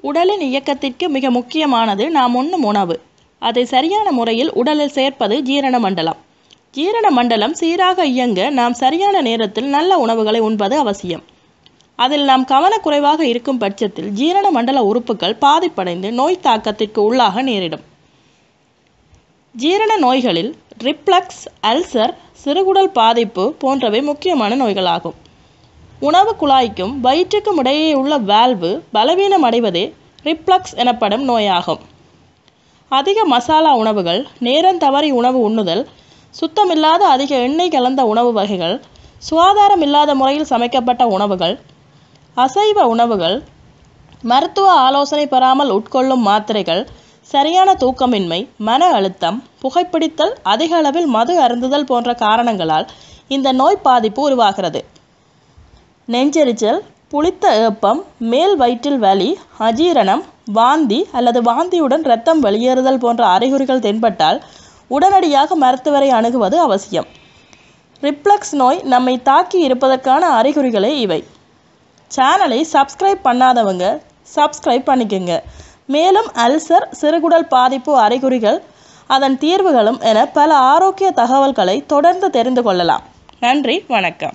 உடலின் இயக்கத்திற்கு மிக முக்கியமானது நாம் உண்ணும் உணவு. அதை சரியான முறையில் உடலில் சேர்ப்பது ஜீரண மண்டலம். ஜீரண மண்டலம் சீராக இயங்க நாம் சரியான நேரத்தில் நல்ல உணவுகளை உண்பது அவசியம். அதில் நாம் கவனக்குறைவாக இருக்கும் பட்சத்தில் ஜீரண மண்டல உறுப்புகள் பாதிப்படைந்து நோய் தாக்கத்திற்கு உள்ளாக நேரிடும். ஜீரண நோய்களில் ரிப்ளக்ஸ் அல்சர் சிறுகுடல் பாதிப்பு போன்றவை முக்கியமான நோய்களாகும். உணவு குழாய்க்கும் வயிற்றுக்கும் இடையே உள்ள வால்வு பலவீனம் அடைவதே ரிப்ளக்ஸ் எனப்படும் நோயாகும். அதிக மசாலா உணவுகள் நேரம் தவறி உணவு உண்ணுதல் சுத்தமில்லாத அதிக எண்ணெய் கலந்த உணவு வகைகள் சுகாதாரம் இல்லாத முறையில் சமைக்கப்பட்ட உணவுகள் அசைவ உணவுகள் மருத்துவ ஆலோசனை பெறாமல் உட்கொள்ளும் மாத்திரைகள் சரியான தூக்கமின்மை மன அழுத்தம் புகைப்பிடித்தல் அதிக அளவில் மது அருந்துதல் போன்ற காரணங்களால் இந்த நோய் பாதிப்பு உருவாகிறது. நெஞ்செரிச்சல் புளித்த ஏப்பம் மேல் வயிற்றில் வலி அஜீரணம் வாந்தி அல்லது வாந்தியுடன் இரத்தம் வெளியேறுதல் போன்ற அறிகுறிகள் தென்பட்டால் உடனடியாக மருத்துவரை அணுகுவது அவசியம். ரிப்ளக்ஸ் நோய் நம்மை தாக்கி இருப்பதற்கான அறிகுறிகளே இவை. சேனலை சப்ஸ்கிரைப் பண்ணாதவங்க சப்ஸ்கிரைப் பண்ணிக்கோங்க. மேலும் அல்சர் சிறுகுடல் பாதிப்பு அறிகுறிகள் அதன் தீர்வுகளும் என பல ஆரோக்கிய தகவல்களை தொடர்ந்து தெரிந்து கொள்ளலாம். நன்றி வணக்கம்.